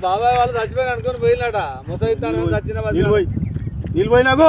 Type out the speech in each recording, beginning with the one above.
బాబాయ్ వాళ్ళు చచ్చిపోయి అనుకుని పోయినాట ముసైతాడు చచ్చిన నిలిపోయినాకు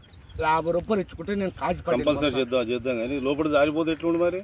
యాభై రూపాయలు ఇచ్చుకుంటే నేను కాజు కంపల్సరీ చేద్దాం చేద్దాం కానీ లోపల జారిపోతే ఎట్లుండి మరి?